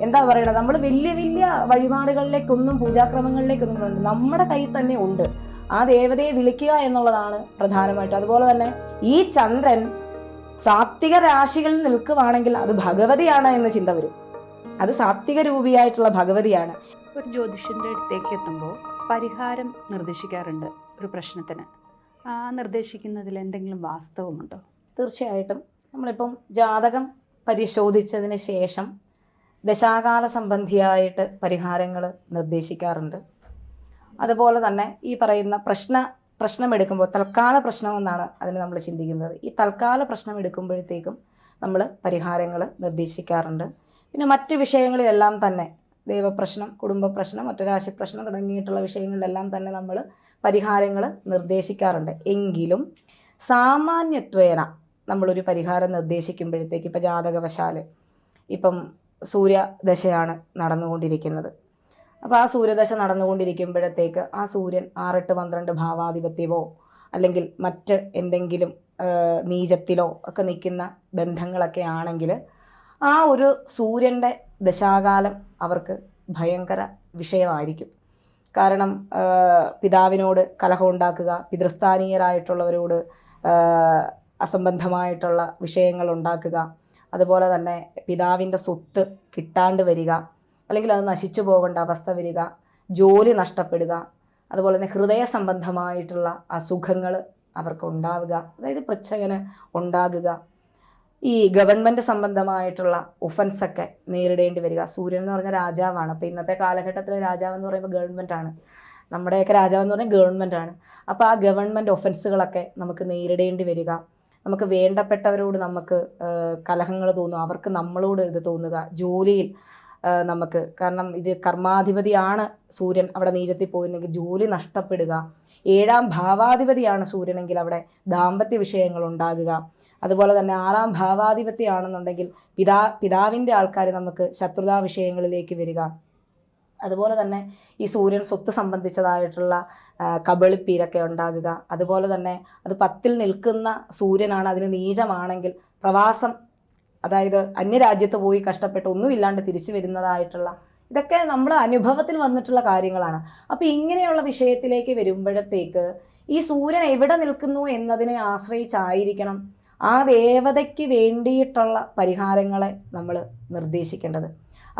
എന്താ പറയണത്? നമ്മൾ വലിയ വലിയ വഴിപാടുകളിലേക്കൊന്നും പൂജാക്രമങ്ങളിലേക്കൊന്നും ഉണ്ട് നമ്മുടെ കയ്യിൽ തന്നെ ഉണ്ട്. ആ ദേവതയെ വിളിക്കുക എന്നുള്ളതാണ് പ്രധാനമായിട്ടും. അതുപോലെ തന്നെ ഈ ചന്ദ്രൻ സാത്വിക രാശികളിൽ നിൽക്കുവാണെങ്കിൽ അത് ഭഗവതിയാണ് എന്ന് ചിന്ത വരും. അത് സാത്വിക രൂപിയായിട്ടുള്ള ഭഗവതിയാണ്. ഒരു ജ്യോതിഷന്റെ അടുത്തേക്ക് എത്തുമ്പോൾ പരിഹാരം നിർദ്ദേശിക്കാറുണ്ട് ഒരു പ്രശ്നത്തിന്. ആ നിർദ്ദേശിക്കുന്നതിൽ എന്തെങ്കിലും വാസ്തവമുണ്ടോ? തീർച്ചയായിട്ടും. നമ്മളിപ്പം ജാതകം പരിശോധിച്ചതിന് ശേഷം ദശാകാല സംബന്ധിയായിട്ട് പരിഹാരങ്ങൾ നിർദ്ദേശിക്കാറുണ്ട്. അതുപോലെ തന്നെ ഈ പറയുന്ന പ്രശ്ന പ്രശ്നമെടുക്കുമ്പോൾ തൽക്കാല പ്രശ്നം എന്നാണ് അതിന് നമ്മൾ ചിന്തിക്കുന്നത്. ഈ തൽക്കാല പ്രശ്നം എടുക്കുമ്പോഴത്തേക്കും നമ്മൾ പരിഹാരങ്ങൾ നിർദ്ദേശിക്കാറുണ്ട്. പിന്നെ മറ്റ് വിഷയങ്ങളിലെല്ലാം തന്നെ ദൈവപ്രശ്നം കുടുംബ പ്രശ്നം ഒറ്റരാശി പ്രശ്നം തുടങ്ങിയിട്ടുള്ള വിഷയങ്ങളിലെല്ലാം തന്നെ നമ്മൾ പരിഹാരങ്ങൾ നിർദ്ദേശിക്കാറുണ്ട്. എങ്കിലും സാമാന്യത്വേന നമ്മളൊരു പരിഹാരം നിർദ്ദേശിക്കുമ്പോഴത്തേക്ക് ഇപ്പം ജാതകവശാൽ ഇപ്പം സൂര്യദശയാണ് നടന്നുകൊണ്ടിരിക്കുന്നത്. അപ്പോൾ ആ സൂര്യദശ നടന്നുകൊണ്ടിരിക്കുമ്പോഴത്തേക്ക് ആ സൂര്യൻ ആറെട്ട് പന്ത്രണ്ട് ഭാവാധിപത്യമോ അല്ലെങ്കിൽ മറ്റ് എന്തെങ്കിലും നീചത്തിലോ ഒക്കെ നിൽക്കുന്ന ബന്ധങ്ങളൊക്കെ ആണെങ്കിൽ ആ ഒരു സൂര്യന്റെ ദശാകാലം അവർക്ക് ഭയങ്കര വിഷയമായിരിക്കും. കാരണം പിതാവിനോട് കലഹം ഉണ്ടാക്കുക പിതൃസ്ഥാനീയരായിട്ടുള്ളവരോട് അസംബന്ധമായിട്ടുള്ള വിഷയങ്ങൾ ഉണ്ടാക്കുക അതുപോലെ തന്നെ പിതാവിന്റെ സ്വത്ത് കിട്ടാണ്ട് വരിക അല്ലെങ്കിൽ അത് നശിച്ചു പോകേണ്ട അവസ്ഥ വരിക ജോലി നഷ്ടപ്പെടുക അതുപോലെ തന്നെ ഹൃദയ സംബന്ധമായിട്ടുള്ള അസുഖങ്ങൾ അവർക്ക് ഉണ്ടാവുക. അതായത് പ്രച്ഛകന് ഉണ്ടാകുക. ഈ ഗവൺമെന്റ് സംബന്ധമായിട്ടുള്ള ഒഫൻസൊക്കെ നേരിടേണ്ടി വരിക. സൂര്യൻ എന്ന് പറഞ്ഞ രാജാവാണ്. അപ്പോൾ ഇന്നത്തെ കാലഘട്ടത്തിലെ രാജാവ് എന്ന് പറയുമ്പോൾ ഗവൺമെന്റ് ആണ്. നമ്മുടെയൊക്കെ രാജാവ് എന്ന് പറഞ്ഞാൽ ഗവൺമെന്റ് ആണ്. അപ്പോൾ ആ ഗവൺമെന്റ് ഒഫൻസുകളൊക്കെ നമുക്ക് നേരിടേണ്ടി വരിക. നമുക്ക് വേണ്ടപ്പെട്ടവരോട് നമുക്ക് കലഹങ്ങൾ തോന്നും. അവർക്ക് നമ്മളോട് ഇത് തോന്നുക. ജോലിയിൽ നമുക്ക്. കാരണം ഇത് കർമാധിപതിയാണ് സൂര്യൻ അവിടെ നീചത്തിൽ പോയിരുന്നെങ്കിൽ ജോലി നഷ്ടപ്പെടുക. ഏഴാം ഭാവാധിപതിയാണ് സൂര്യനെങ്കിൽ അവിടെ ദാമ്പത്യ വിഷയങ്ങൾ ഉണ്ടാകുക. അതുപോലെ തന്നെ ആറാം ഭാവാധിപത്യമാണെന്നുണ്ടെങ്കിൽ പിതാ പിതാവിന്റെ ആൾക്കാർ നമുക്ക് ശത്രുതാ വിഷയങ്ങളിലേക്ക് വരിക. അതുപോലെ തന്നെ ഈ സൂര്യൻ സ്വത്ത് സംബന്ധിച്ചതായിട്ടുള്ള കബളിപ്പീരൊക്കെ ഉണ്ടാകുക. അതുപോലെ തന്നെ അത് പത്തിൽ നിൽക്കുന്ന സൂര്യനാണ് അതിന് നീചമാണെങ്കിൽ പ്രവാസം അതായത് അന്യരാജ്യത്ത് പോയി കഷ്ടപ്പെട്ട് ഒന്നുമില്ലാണ്ട് തിരിച്ചു വരുന്നതായിട്ടുള്ള ഇതൊക്കെ നമ്മൾ അനുഭവത്തിൽ വന്നിട്ടുള്ള കാര്യങ്ങളാണ്. അപ്പോൾ ഇങ്ങനെയുള്ള വിഷയത്തിലേക്ക് വരുമ്പോഴത്തേക്ക് ഈ സൂര്യൻ എവിടെ നിൽക്കുന്നു എന്നതിനെ ആശ്രയിച്ചായിരിക്കണം ആ ദേവതയ്ക്ക് വേണ്ടിയിട്ടുള്ള പരിഹാരങ്ങളെ നമ്മൾ നിർദ്ദേശിക്കേണ്ടത്.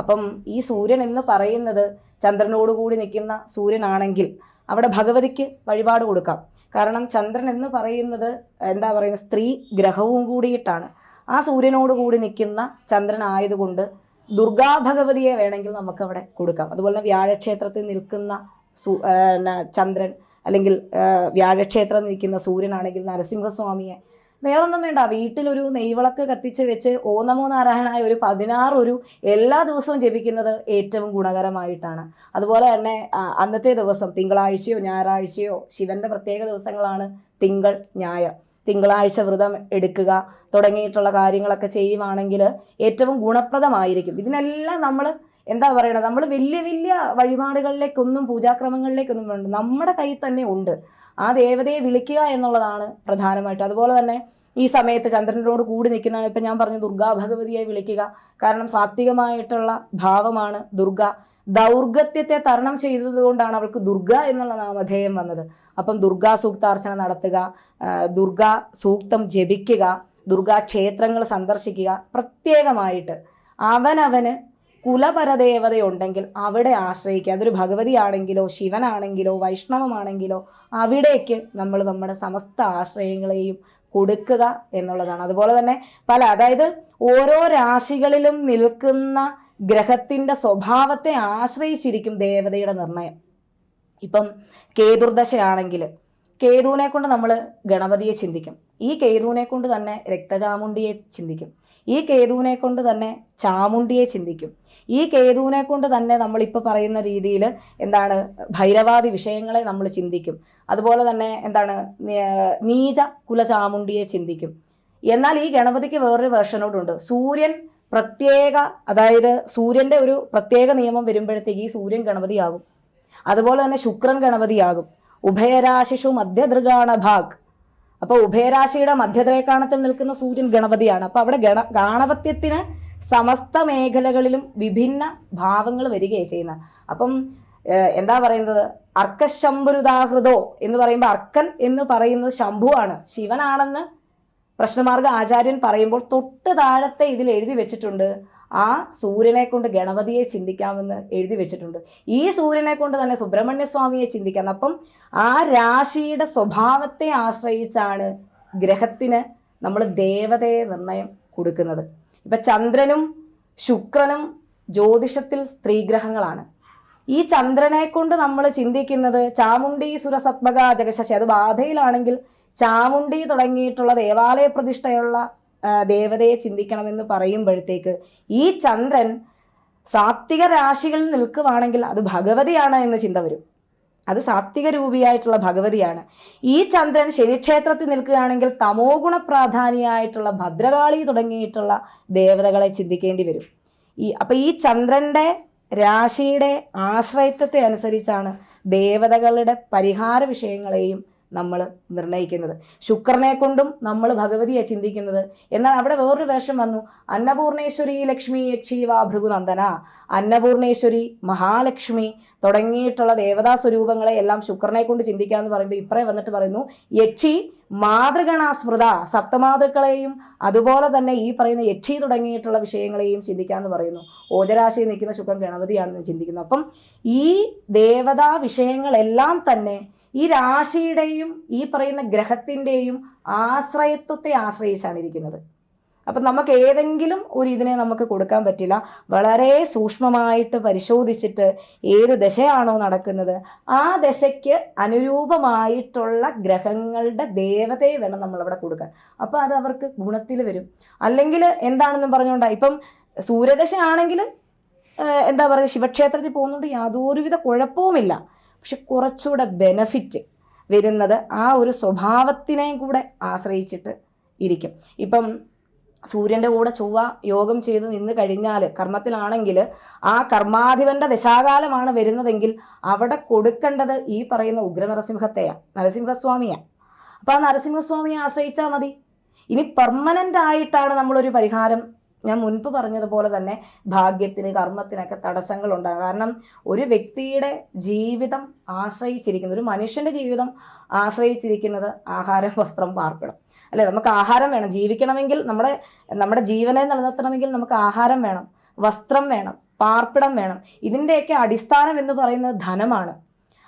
അപ്പം ഈ സൂര്യൻ എന്ന് പറയുന്നത് ചന്ദ്രനോട് കൂടി നിൽക്കുന്ന സൂര്യനാണെങ്കിൽ അവിടെ ഭഗവതിക്ക് വഴിപാട് കൊടുക്കാം. കാരണം ചന്ദ്രൻ എന്ന് പറയുന്നത് എന്താ പറയുന്നത് സ്ത്രീ ഗ്രഹവും കൂടിയിട്ടാണ്. ആ സൂര്യനോട് കൂടി നിൽക്കുന്ന ചന്ദ്രൻ ആയതുകൊണ്ട് ദുർഗാ ഭഗവതിയെ വേണമെങ്കിൽ നമുക്ക് അവിടെ കൊടുക്കാം. അതുപോലെ വ്യാഴക്ഷേത്രത്തിൽ നിൽക്കുന്ന സു ചന്ദ്രൻ അല്ലെങ്കിൽ വ്യാഴക്ഷേത്രം നിൽക്കുന്ന സൂര്യനാണെങ്കിൽ നരസിംഹസ്വാമിയെ വേറൊന്നും വേണ്ട. വീട്ടിലൊരു നെയ്വിളക്ക് കത്തിച്ച് വെച്ച് ഓന്നമോ നാരായണായ ഒരു പതിനാറ് ഒരു എല്ലാ ദിവസവും ജപിക്കുന്നത് ഏറ്റവും ഗുണകരമായിട്ടാണ്. അതുപോലെ തന്നെ അന്നത്തെ ദിവസം തിങ്കളാഴ്ചയോ ഞായറാഴ്ചയോ ശിവന്റെ പ്രത്യേക ദിവസങ്ങളാണ് തിങ്കൾ ഞായർ. തിങ്കളാഴ്ച വ്രതം എടുക്കുക തുടങ്ങിയിട്ടുള്ള കാര്യങ്ങളൊക്കെ ചെയ്യുവാണെങ്കിൽ ഏറ്റവും ഗുണപ്രദമായിരിക്കും. ഇതിനെല്ലാം നമ്മൾ എന്താ പറയണത്? നമ്മൾ വലിയ വലിയ വഴിപാടുകളിലേക്കൊന്നും പൂജാക്രമങ്ങളിലേക്കൊന്നും വേണ്ട നമ്മുടെ കയ്യിൽ തന്നെ ഉണ്ട്. ആ ദേവതയെ വിളിക്കുക എന്നുള്ളതാണ് പ്രധാനമായിട്ടും. അതുപോലെ തന്നെ ഈ സമയത്ത് ചന്ദ്രനോട് കൂടി നിൽക്കുന്നതാണ്. ഇപ്പം ഞാൻ പറഞ്ഞു ദുർഗാ ഭഗവതിയെ വിളിക്കുക. കാരണം സാത്വികമായിട്ടുള്ള ഭാവമാണ് ദുർഗ. ദൗർഗത്യത്തെ തരണം ചെയ്തതുകൊണ്ടാണ് അവൾക്ക് ദുർഗ എന്നുള്ള നാമധേയം വന്നത്. അപ്പം ദുർഗാ സൂക്താർച്ചന നടത്തുക ദുർഗാ സൂക്തം ജപിക്കുക ദുർഗാ ക്ഷേത്രങ്ങൾ സന്ദർശിക്കുക പ്രത്യേകമായിട്ട് അവനവന് കുലപരദേവതയുണ്ടെങ്കിൽ അവിടെ ആശ്രയിക്കുക. അതൊരു ഭഗവതിയാണെങ്കിലോ ശിവനാണെങ്കിലോ വൈഷ്ണവമാണെങ്കിലോ അവിടേക്ക് നമ്മൾ നമ്മുടെ സമസ്ത ആശ്രയങ്ങളെയും കൊടുക്കുക എന്നുള്ളതാണ്. അതുപോലെ തന്നെ പല അതായത് ഓരോ രാശികളിലും നിൽക്കുന്ന ഗ്രഹത്തിന്റെ സ്വഭാവത്തെ ആശ്രയിച്ചിരിക്കും ദേവതയുടെ നിർണയം. ഇപ്പം കേതുർദശയാണെങ്കിൽ കേതുവിനെ കൊണ്ട് നമ്മൾ ഗണപതിയെ ചിന്തിക്കും. ഈ കേതുവിനെ കൊണ്ട് തന്നെ രക്തചാമുണ്ടിയെ ചിന്തിക്കും. ഈ കേതുവിനെ കൊണ്ട് തന്നെ ചാമുണ്ടിയെ ചിന്തിക്കും. ഈ കേതുവിനെ കൊണ്ട് തന്നെ നമ്മളിപ്പോൾ പറയുന്ന രീതിയിൽ എന്താണ് ഭൈരവാദി വിഷയങ്ങളെ നമ്മൾ ചിന്തിക്കും. അതുപോലെ തന്നെ എന്താണ് നീച കുലചാമുണ്ടിയെ ചിന്തിക്കും. എന്നാൽ ഈ ഗണപതിക്ക് വേറൊരു വേർഷനോടുണ്ട്. സൂര്യൻ പ്രത്യേക അതായത് സൂര്യന്റെ ഒരു പ്രത്യേക നിയമം വരുമ്പോഴത്തേക്ക് ഈ സൂര്യൻ ഗണപതിയാകും. അതുപോലെ തന്നെ ശുക്രൻ ഗണപതിയാകും. ഉഭയരാശിഷു മധ്യദൃഗാണ ഭാഗ്. അപ്പോൾ ഉഭയരാശിയുടെ മധ്യദ്രേക്കാണത്തിൽ നിൽക്കുന്ന സൂര്യൻ ഗണപതിയാണ്. അപ്പോൾ അവിടെ ഗണ ഗാണപത്യത്തിന് സമസ്ത മേഖലകളിലും വിഭിന്ന ഭാവങ്ങൾ വരികയാണ് ചെയ്യുന്നത് അപ്പം എന്താ പറയുന്നത്? അർക്കശംഭുരുദാഹൃതോ എന്ന് പറയുമ്പോൾ അർക്കൻ എന്ന് പറയുന്നത് ശംഭുവാണ്. ശിവനാണെന്ന് പ്രശ്നമാർഗ ആചാര്യൻ പറയുമ്പോൾ തൊട്ട് താഴത്തെ ഇതിൽ എഴുതി വെച്ചിട്ടുണ്ട്. ആ സൂര്യനെ കൊണ്ട് ഗണപതിയെ ചിന്തിക്കാമെന്ന് എഴുതി വെച്ചിട്ടുണ്ട്. ഈ സൂര്യനെ കൊണ്ട് തന്നെ സുബ്രഹ്മണ്യ സ്വാമിയെ ചിന്തിക്കാം അപ്പം ആ രാശിയുടെ സ്വഭാവത്തെ ആശ്രയിച്ചാണ് ഗ്രഹത്തിന് നമ്മൾ ദേവതയെ നിർണയം കൊടുക്കുന്നത്. ഇപ്പം ചന്ദ്രനും ശുക്രനും ജ്യോതിഷത്തിൽ സ്ത്രീഗ്രഹങ്ങളാണ്. ഈ ചന്ദ്രനെ കൊണ്ട് നമ്മൾ ചിന്തിക്കുന്നത് ചാമുണ്ടി സുരസത്മക ജഗശശി. അത് ബാധയിലാണെങ്കിൽ ചാമുണ്ഡി തുടങ്ങിയിട്ടുള്ള ദേവാലയ പ്രതിഷ്ഠയുള്ള ദേവതയെ ചിന്തിക്കണമെന്ന് പറയുമ്പോഴത്തേക്ക് ഈ ചന്ദ്രൻ സാത്വിക രാശികളിൽ നിൽക്കുവാണെങ്കിൽ അത് ഭഗവതിയാണ് എന്ന് ചിന്ത വരും. അത് സാത്വിക രൂപിയായിട്ടുള്ള ഭഗവതിയാണ്. ഈ ചന്ദ്രൻ ശനിക്ഷേത്രത്തിൽ നിൽക്കുകയാണെങ്കിൽ തമോ ഗുണ പ്രാധാനിയായിട്ടുള്ള ഭദ്രകാളി തുടങ്ങിയിട്ടുള്ള ദേവതകളെ ചിന്തിക്കേണ്ടി വരും. ഈ അപ്പം ഈ ചന്ദ്രന്റെ രാശിയുടെ ആശ്രയത്വത്തെ അനുസരിച്ചാണ് ദേവതകളുടെ പരിഹാര വിഷയങ്ങളെയും നമ്മൾ നിർണയിക്കുന്നത് ശുക്രനെ കൊണ്ടും നമ്മൾ ഭഗവതിയെ ചിന്തിക്കുന്നത്. എന്നാൽ അവിടെ വേറൊരു വേഷം വന്നു. അന്നപൂർണേശ്വരി ലക്ഷ്മി യക്ഷീവ ഭൃഗുനന്ദന. അന്നപൂർണേശ്വരി മഹാലക്ഷ്മി തുടങ്ങിയിട്ടുള്ള ദേവതാ സ്വരൂപങ്ങളെ എല്ലാം ശുക്രനെ കൊണ്ട് ചിന്തിക്കാന്ന് പറയുമ്പോൾ ഇപ്പറേ വന്നിട്ട് പറയുന്നു യക്ഷി മാതൃഗണാസ്മൃത സപ്തമാതൃക്കളെയും അതുപോലെ തന്നെ ഈ പറയുന്ന യക്ഷി തുടങ്ങിയിട്ടുള്ള വിഷയങ്ങളെയും ചിന്തിക്കാന്ന് പറയുന്നു. ഓജരാശി നിൽക്കുന്ന ശുക്രൻ ഗണപതിയാണെന്ന് ചിന്തിക്കുന്നു. അപ്പം ഈ ദേവതാ വിഷയങ്ങളെല്ലാം തന്നെ ഈ രാശിയുടെയും ഈ പറയുന്ന ഗ്രഹത്തിന്റെയും ആശ്രയത്വത്തെ ആശ്രയിച്ചാണ് ഇരിക്കുന്നത്. അപ്പം നമുക്ക് ഏതെങ്കിലും ഒരു ഇതിനെ നമുക്ക് കൊടുക്കാൻ പറ്റില്ല. വളരെ സൂക്ഷ്മമായിട്ട് പരിശോധിച്ചിട്ട് ഏത് ദശയാണോ നടക്കുന്നത് ആ ദശയ്ക്ക് അനുരൂപമായിട്ടുള്ള ഗ്രഹങ്ങളുടെ ദേവതയെ വേണം നമ്മളവിടെ കൊടുക്കാൻ. അപ്പോൾ അത് അവർക്ക് ഗുണത്തിൽ വരും. അല്ലെങ്കിൽ എന്താണെന്നും പറഞ്ഞുകൊണ്ടാ ഇപ്പം സൂര്യദശ ആണെങ്കിൽ എന്താ പറയുക ശിവക്ഷേത്രത്തിൽ പോകുന്നതുകൊണ്ട് യാതൊരുവിധ കുഴപ്പവുമില്ല. പക്ഷെ കുറച്ചുകൂടെ ബെനഫിറ്റ് വരുന്നത് ആ ഒരു സ്വഭാവത്തിനെയും കൂടെ ആശ്രയിച്ചിട്ട് ഇരിക്കും. ഇപ്പം സൂര്യന്റെ കൂടെ ചൊവ്വ യോഗം ചെയ്ത് നിന്ന് കഴിഞ്ഞാൽ കർമ്മത്തിലാണെങ്കിൽ ആ കർമാധിപന്റെ ദശാകാലമാണ് വരുന്നതെങ്കിൽ അവിടെ കൊടുക്കേണ്ടത് ഈ പറയുന്ന ഉഗ്ര ഉഗ്രനരസിംഹത്തെയാണ് നരസിംഹസ്വാമിയാണ് അപ്പോൾ ആ നരസിംഹസ്വാമിയെ ആശ്രയിച്ചാൽ മതി. ഇനി പെർമനന്റ് ആയിട്ടാണ് നമ്മളൊരു പരിഹാരം ഞാൻ മുൻപ് പറഞ്ഞതുപോലെ തന്നെ ഭാഗ്യത്തിന് കർമ്മത്തിനൊക്കെ തടസ്സങ്ങൾ ഉണ്ടാകും കാരണം ഒരു വ്യക്തിയുടെ ജീവിതം ആശ്രയിച്ചിരിക്കുന്നത് ഒരു മനുഷ്യന്റെ ജീവിതം ആശ്രയിച്ചിരിക്കുന്നത് ആഹാരം വസ്ത്രം പാർപ്പിടം. അല്ലെ? നമുക്ക് ആഹാരം വേണം. ജീവിക്കണമെങ്കിൽ നമ്മുടെ നമ്മുടെ ജീവനെ നിലനിർത്തണമെങ്കിൽ നമുക്ക് ആഹാരം വേണം വസ്ത്രം വേണം പാർപ്പിടം വേണം. ഇതിന്റെയൊക്കെ അടിസ്ഥാനം എന്ന് പറയുന്നത് ധനമാണ്.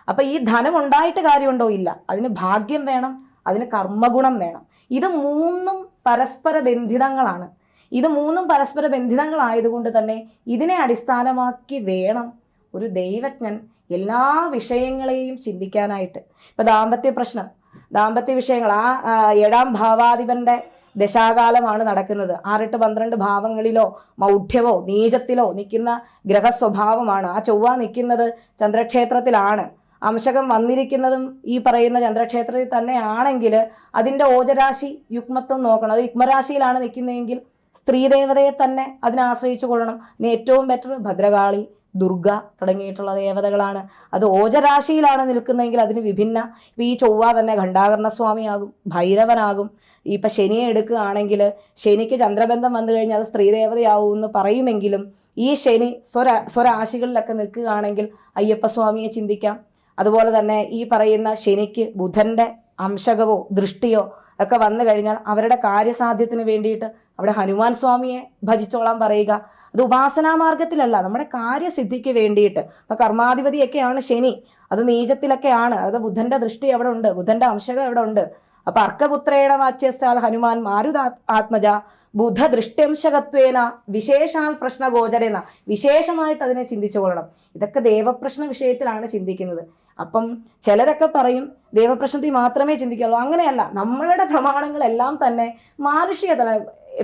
അപ്പം ഈ ധനം ഉണ്ടായിട്ട് കാര്യമുണ്ടോ? ഇല്ല. അതിന് ഭാഗ്യം വേണം അതിന് കർമ്മഗുണം വേണം. ഇത് മൂന്നും പരസ്പര ബന്ധിതങ്ങളാണ്. ഇത് മൂന്നും പരസ്പര ബന്ധിതങ്ങളായതുകൊണ്ട് തന്നെ ഇതിനെ അടിസ്ഥാനമാക്കി വേണം ഒരു ദൈവജ്ഞൻ എല്ലാ വിഷയങ്ങളെയും ചിന്തിക്കാനായിട്ട്. ഇപ്പം ദാമ്പത്യ പ്രശ്നം. ദാമ്പത്യ വിഷയങ്ങൾ. ആ ഏഴാം ഭാവാധിപന്റെ ദശാകാലമാണ് നടക്കുന്നത്. ആറെട്ട് പന്ത്രണ്ട് ഭാവങ്ങളിലോ മൗഢ്യമോ നീചത്തിലോ നിൽക്കുന്ന ഗ്രഹസ്വഭാവമാണ്. ആ ചൊവ്വ നിൽക്കുന്നത് ചന്ദ്രക്ഷേത്രത്തിലാണ്. അംശകം വന്നിരിക്കുന്നതും ഈ പറയുന്ന ചന്ദ്രക്ഷേത്രത്തിൽ തന്നെ ആണെങ്കിൽ അതിന്റെ ഓജരാശി യുഗ്മത്വം നോക്കണം. അത് യുഗ്മരാശിയിലാണ് നിൽക്കുന്നതെങ്കിൽ സ്ത്രീദേവതയെ തന്നെ അതിനാശ്രയിച്ചു കൊള്ളണം. ഇനി ഏറ്റവും ബെറ്റർ ഭദ്രകാളി ദുർഗ തുടങ്ങിയിട്ടുള്ള ദേവതകളാണ്. അത് ഓജരാശിയിലാണ് നിൽക്കുന്നതെങ്കിൽ അതിന് വിഭിന്ന ഇപ്പം ഈ ചൊവ്വ തന്നെ ഖണ്ഡാകർണ സ്വാമിയാകും ഭൈരവനാകും. ഇപ്പം ശനിയെ എടുക്കുകയാണെങ്കിൽ ശനിക്ക് ചന്ദ്രബന്ധം വന്നു കഴിഞ്ഞാൽ അത് സ്ത്രീദേവതയാവും എന്ന് പറയുമെങ്കിലും ഈ ശനി സ്വര സ്വരാശികളിലൊക്കെ നിൽക്കുകയാണെങ്കിൽ അയ്യപ്പസ്വാമിയെ ചിന്തിക്കാം. അതുപോലെ തന്നെ ഈ പറയുന്ന ശനിക്ക് ബുധന്റെ അംശകവോ ദൃഷ്ടിയോ ഒക്കെ വന്നു കഴിഞ്ഞാൽ അവരുടെ കാര്യസാധ്യത്തിന് വേണ്ടിയിട്ട് അവിടെ ഹനുമാൻ സ്വാമിയെ ഭജിച്ചോളാം പറയുക. അത് ഉപാസനാ മാർഗത്തിലല്ല നമ്മുടെ കാര്യസിദ്ധിക്ക് വേണ്ടിയിട്ട്. ഇപ്പൊ കർമാധിപതിയൊക്കെയാണ് ശനി അത് നീചത്തിലൊക്കെയാണ്. അത് ബുധന്റെ ദൃഷ്ടി അവിടെ ഉണ്ട് ബുധന്റെ അംശകം അവിടെ ഉണ്ട്. അപ്പൊ അർക്കപുത്രേണ വാച്യസ്ഥാൽ ഹനുമാൻ മാരുത ആത്മജ ബുധ ദൃഷ്ട്യംശകത്വേന വിശേഷാൽ പ്രശ്നഗോചരേന. വിശേഷമായിട്ട് അതിനെ ചിന്തിച്ചു കൊള്ളണം. ഇതൊക്കെ ദേവപ്രശ്ന വിഷയത്തിലാണ് ചിന്തിക്കുന്നത്. അപ്പം ചിലരൊക്കെ പറയും ദേവപ്രശ്നത്തിൽ മാത്രമേ ചിന്തിക്കുള്ളൂ. അങ്ങനെയല്ല നമ്മളുടെ പ്രമാണങ്ങളെല്ലാം തന്നെ മാനുഷിക തല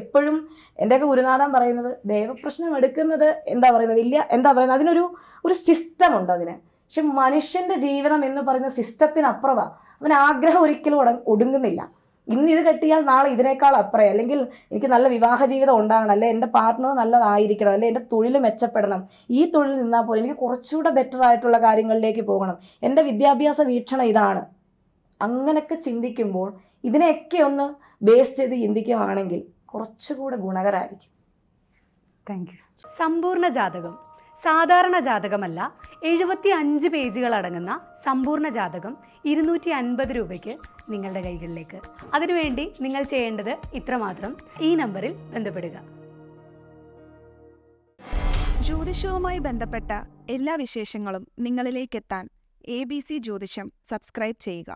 എപ്പോഴും എന്റെയൊക്കെ ഗുരുനാഥൻ പറയുന്നത് ദേവപ്രശ്നം എടുക്കുന്നത് എന്താ പറയുന്നത്? വലിയ എന്താ പറയുന്നത്? അതിനൊരു ഒരു സിസ്റ്റം ഉണ്ട് അതിന്. പക്ഷെ മനുഷ്യന്റെ ജീവിതം എന്ന് പറയുന്ന സിസ്റ്റത്തിനപ്പുറവാ അവൻ ആഗ്രഹം ഒരിക്കലും ഒടുങ്ങുന്നില്ല. ഇന്ന് ഇത് കെട്ടിയാൽ നാളെ ഇതിനേക്കാൾ അപ്പുറം. അല്ലെങ്കിൽ എനിക്ക് നല്ല വിവാഹ ജീവിതം ഉണ്ടാകണം അല്ലെ എന്റെ പാർട്ട്ണർ നല്ലതായിരിക്കണം അല്ലെ എന്റെ തൊഴിൽ മെച്ചപ്പെടണം. ഈ തൊഴിൽ നിന്നാൽ പോലെ എനിക്ക് കുറച്ചുകൂടെ ബെറ്റർ ആയിട്ടുള്ള കാര്യങ്ങളിലേക്ക് പോകണം. എന്റെ വിദ്യാഭ്യാസ വീക്ഷണം ഇതാണ്. അങ്ങനെയൊക്കെ ചിന്തിക്കുമ്പോൾ ഇതിനെയൊക്കെ ഒന്ന് ബേസ് ചെയ്ത് ചിന്തിക്കുകയാണെങ്കിൽ കുറച്ചുകൂടെ ഗുണകരമായിരിക്കും താങ്ക് യു സമ്പൂർണ ജാതകം. സാധാരണ ജാതകമല്ല എഴുപത്തി അഞ്ച് പേജുകൾ അടങ്ങുന്ന സമ്പൂർണ ജാതകം ഇരുന്നൂറ്റി അൻപത് രൂപയ്ക്ക് നിങ്ങളുടെ കൈകളിലേക്ക്. അതിനുവേണ്ടി നിങ്ങൾ ചെയ്യേണ്ടത് ഇത്രമാത്രം. ഈ നമ്പറിൽ ബന്ധപ്പെടുക. ജ്യോതിഷവുമായി ബന്ധപ്പെട്ട എല്ലാ വിശേഷങ്ങളും നിങ്ങളിലേക്കെത്താൻ എ ബി സി ജ്യോതിഷം സബ്സ്ക്രൈബ് ചെയ്യുക.